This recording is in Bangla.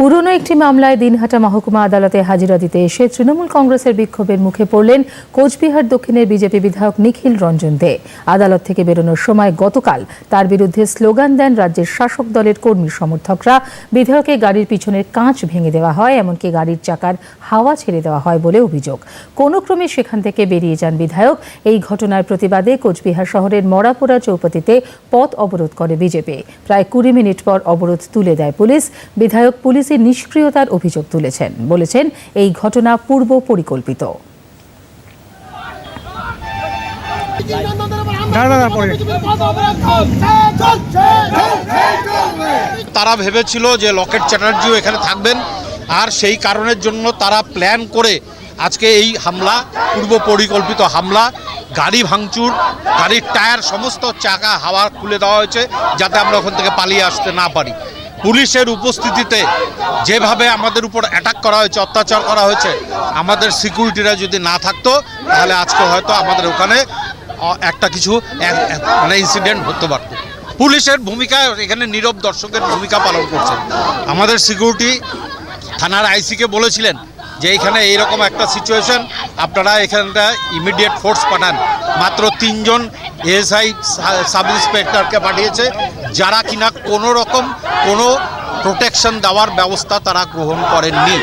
পুরনো একটি মামলায় দিনহাটা মহকুমা আদালতে হাজিরা দিতে এসে তৃণমূল কংগ্রেসের বিক্ষোভের মুখে পড়লেন কোচবিহার দক্ষিণের বিজেপি বিধায়ক নিখিল রঞ্জন দে। আদালত থেকে বেরোনোর সময় গতকাল তার বিরুদ্ধে স্লোগান দেন রাজ্যের শাসক দলের কর্মী সমর্থকরা। বিধায়কের গাড়ির পিছনের কাঁচ ভেঙে দেওয়া হয়, এমনকি গাড়ির চাকার হাওয়া ছেড়ে দেওয়া হয় বলে অভিযোগ। কোনো ক্রমে সেখান থেকে বেরিয়ে যান বিধায়ক। এই ঘটনার প্রতিবাদে কোচবিহার শহরের মরাপোড়া চৌপতিতে পথ অবরোধ করে বিজেপি। প্রায় কুড়ি মিনিট পর অবরোধ তুলে দেয় পুলিশ। বিধায়ক পুলিশের নিষ্ক্রিয়তার অভিযোগ তুলেছেন। বলেছেন, এই ঘটনা পূর্ব পরিকল্পিত। তারা ভেবেছিল যে লকেট চ্যাটার্জিও এখানে থাকবেন, আর সেই কারণের জন্য তারা প্ল্যান করে আজকে এই হামলা, পূর্ব পরিকল্পিত হামলা, গাড়ি ভাঙচুর, গাড়ির টায়ার, সমস্ত চাকা হাওয়া খুলে দেওয়া হয়েছে, যাতে আমরা ওখান থেকে পালিয়ে আসতে না পারি। পুলিশের উপস্থিতিতে যেভাবে আমাদের উপর অ্যাটাক করা হয়েছে, অত্যাচার করা হয়েছে, আমাদের সিকিউরিটিরা যদি না থাকতো, তাহলে আজকে হয়তো আমাদের ওখানে একটা কিছু মানে ইনসিডেন্ট হতে পারতো। পুলিশের ভূমিকা, এখানে নীরব দর্শকের ভূমিকা পালন করছে। আমাদের সিকিউরিটি থানার আইসিকে বলেছিলেন যে এখানে এইরকম একটা সিচুয়েশন আপনারা এখানটা ইমিডিয়েট ফোর্স পাঠান। মাত্র তিনজন এএসআই সাব ইন্সপেক্টরকে পাঠিয়েছে। যারা কিনা কোনো রকম কোনো প্রোটেকশন দেওয়ার ব্যবস্থা তারা গ্রহণ করেননি।